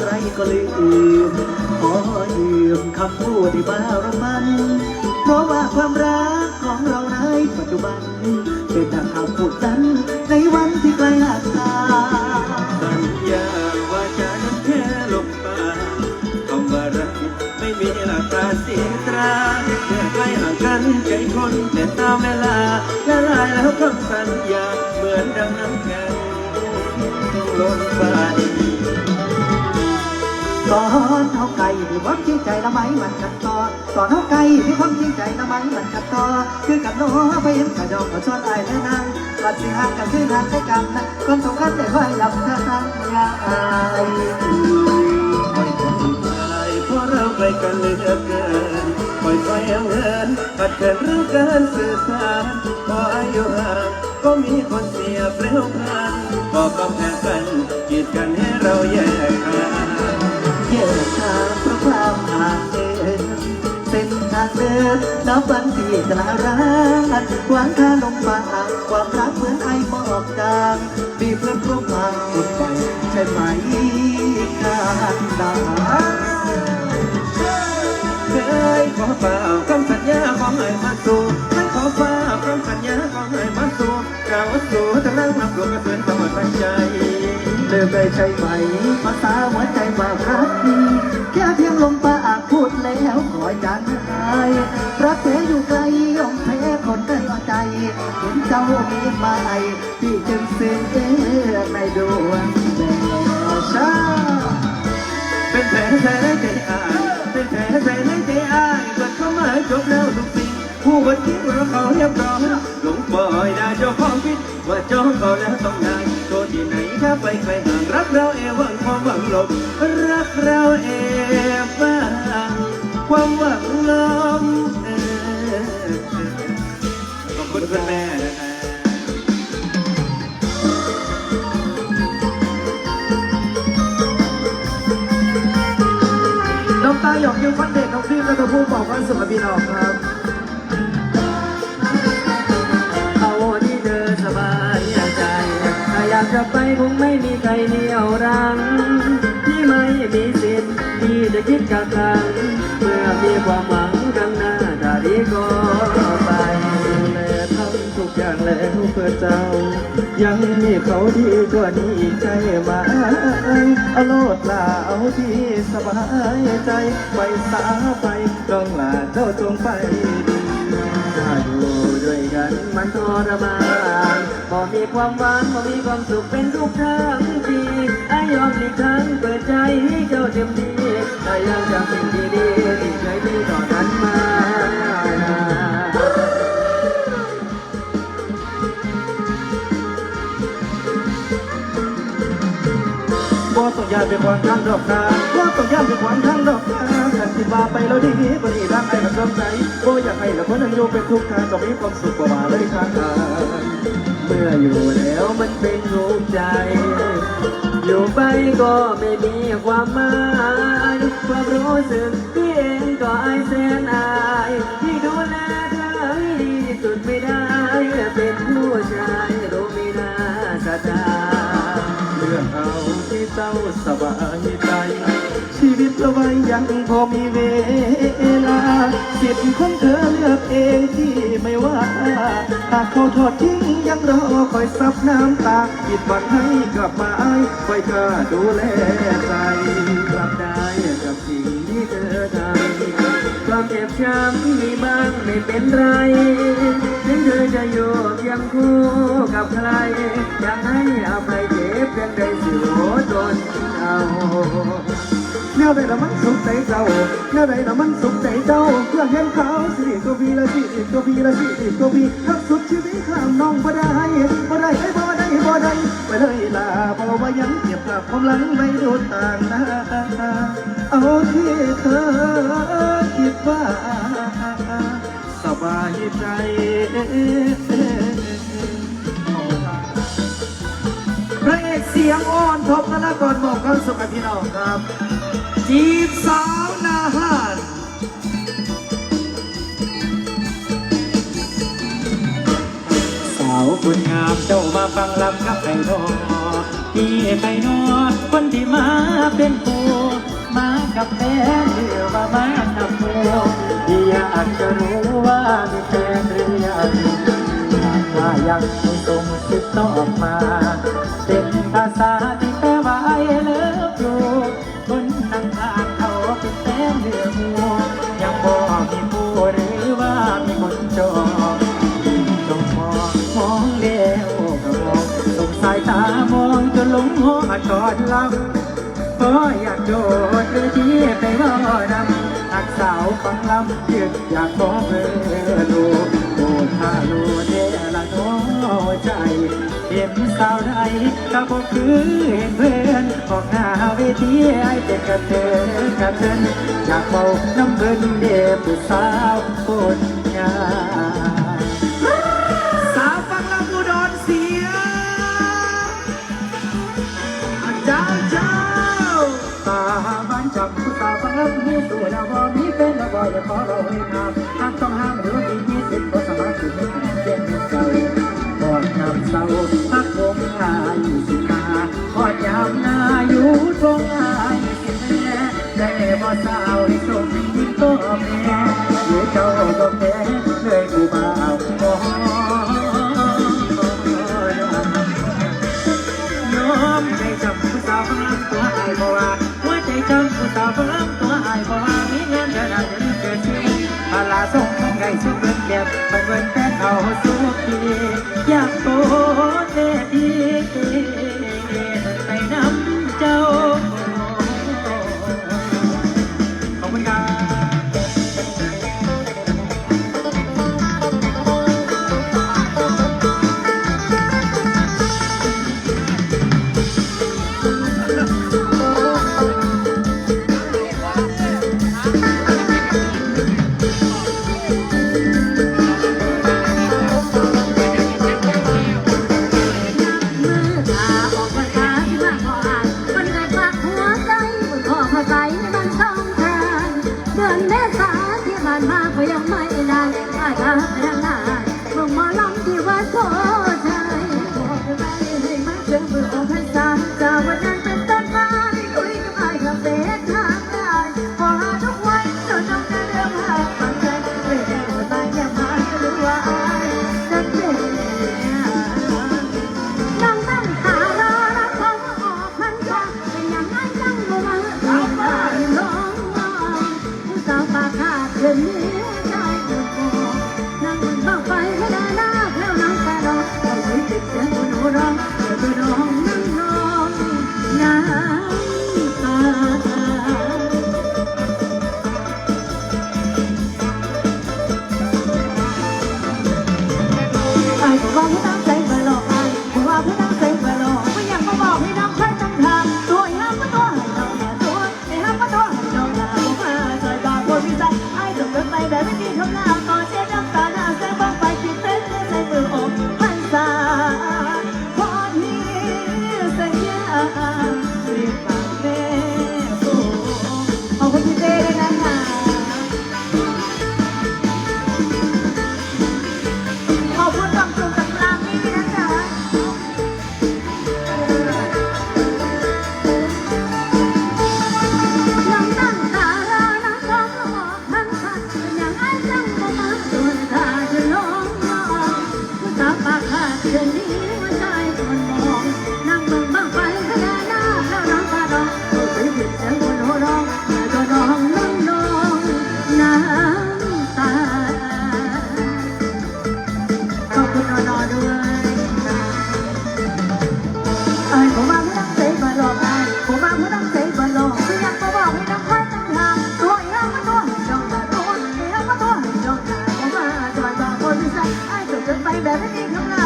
ใครก็ลืมขอยืมคำพูดที่บารมัน เพราะว่าความรักของเราในปัจจุบัน เป็นดังคำพูดนั้นในวันที่ไกลหาทางสัญญาว่าจะนั้นแค่ลมปากคำว่ารักไม่มีหลักการเสียตราเมื่ใกล้ห่างกันใจคนแต่ตามเวลาละลายแล้วคำสัญญาเหมือนดังน้ำแข็งลงไป ไก่ที่ความจริงใจละไหมมันกันต่อตอนเท่าไก่ที่ความจริงใจละไหมมันกันต่อคือกับน้อไปเห็นกระดองกระชอนอายและนางบัดสิหากันคือนางได้กำนะคนสำคัญได้ไว้ลำทางยาอายไม่ต้องใจเพราะเราไปกันเหลือเกินปล่อยไฟเอาเงินปัดเกินเรื่องการสื่อสารพออายุห่างก็มีคนเสียเปลวพลันก็กำแพงกันกีดกันให้เราแยกทาางเดินเส้นทางเดินนับวันที่จะลาร้างวานคาลมปากความรักเหมือนไอหมอกจางมีเพื่อนร่วมทางสุดไปใช่ไหมการดาเคยขอฝ่าคำสัญญาของไอ้มาสู่เคยขอฝ่าคำสัญญาของไอ้มาสู่กล่าวสู่ทั้งนั้นมาปลุกกระเสือนความตั้งใจเลิกได้ใช่ไหมภาษาหัวใจว่ารักดีแค่เพียงลมปาก แล้วขอจานหายรักแท้อยู่ไกลยอมแพ้คนได้เอาใจ เห็นเจ้ามีมาไอพี่จึงซึ้งในดวงแต่ชาเป็นแผลแผลใจอายเป็นแผลแผลใจอายเกิดเข้ามาจบแล้วทุกสิ่งผู้คนคิดว่าเขาเรียบร้อยหลงปล่อยได้เจ้าของคิดว่าจองเขาแล้วต้องได้โทษที่ไหนถ้าไปไกลห่างรักเราเอวังความหวังลบรักเราเอง ความหวังลบเออขอบคุณคุณแม่นะครับน้องตาหยอกยิ้มฟันเด็กน้องฟิมและตัวผู้บอกว่าสุขพี่น้องครับเอาที่เธอสบายใจถ้าอยากจะไปคงไม่มีใครเหนี่ยวรั้งที่ไม่มี ได้คิดกักขังเมื่อมีความหวังดังหน้าตาดีก็ไปและทำทุกอย่างแล้วเพื่อเจ้า ยังมีเขาดีกว่านี้อีกใช่ไหมเอาโลดลาเอาที่สบายใจ ไปสาไปต้องลาเจ้าจงไป ถ้าอยู่ด้วยกันมันทรมานพอมีความหวานพอมีความสุขเป็นทุกทางทีไอยอมอีกครั้งเปิดใจให้เจ้าเต็มที่แต่ยังจำสิ่งดีๆที่เคยมีต่อกันมา บ่ต้องยานไปขวางทางดอกนาบ่ต้องยานไปขวางทางดอกนาขันสิมาไปแล้วดีบ่ดีรักไอ้กับสนใจบ่อยากให้ละคนนั้นอยู่เป็นทุกข์ทางก็มีความสุขกว่ามาเลยทางทางเมื่ออยู่แล้วมันเป็นรูปใจ อยู่ไปก็ไม่มีความหมายความรู้สึกที่เองก็อายแสนอาย ละไว้ยังพอมีเวลา สิทธิ์ของเธอเลือกเองที่ไม่ว่า หากเขาทอดทิ้งยังรอคอยซับน้ำตาผิดหวังให้กลับมาไอ้คอยเธอดูแลใจกลับได้กับสิ่งที่เธอทำความเจ็บช้ำมีบ้างไม่เป็นไรถึงเธอจะอยู่เคียงคู่กับใครอยากให้อภัยเจ็บเพียงใดสิโอทนเอา แนวใดละมันสุขใจเจ้าแนวใดละมันสุขใจเจ้าเพื่อเห็นเขาสิตัวพีละสิริตัวพีละสิตัวพีทักสุดชีวิตข้ามน้องบ่ได้บ่ได้ไอ้บ่ได้บ่ได้ไปเลยล่ะบ่ว่ายังเก็บกับความหลังไม่ดูต่างหน้าเอาที่เธอคิดว่าสบายใจพระเอกเสียงอ่อนทบธนากรบอกกับสุขพี่น้องครับ จีบสาวนาฮานสาวคุณงามเจ้ามาฟังลำกับไผ่ทอพี่ไผ่นอคนที่มาเป็นผูมากับแฟนหรือว่ามากับผัวพี่อยากจะรู้ว่ามีแฟนหรือยังถ้ายังไม่ส่งสิบต่อมา เป็นภาษาที่ หัวดอดลับเพอยากโดดเวทีไปว่ดนำอักสาวฟังลำเพื่ออยากขอเพื่อดูโอดฮาโลเดละน้อใจเห็นสาวใดก็บอกคือเห็นเพื่อนออกหน้าเวทีไอเป็นกระเทอกระเทนอยากเบาน้ำเบิ้ลเดบผู้สาวโคตรงาม สาวให้ชมยิ่งก็แพ้หรือเจ้าก็แพ้เลยผู้บ่าวขอยอมใจจำผู้สาวพลังตัวอายบ่ว่าใจจำผู้สาวพลังตัวอายบ่ว่ามีเงินเดือนอาจะเกิลาส่งของไก่ชื่เงินเดีบไปเบิ่แต่เขาสุขีอยากโตเตดี ของเราที่ตั้งใจ ai tưởng chân bay bé với anh không nào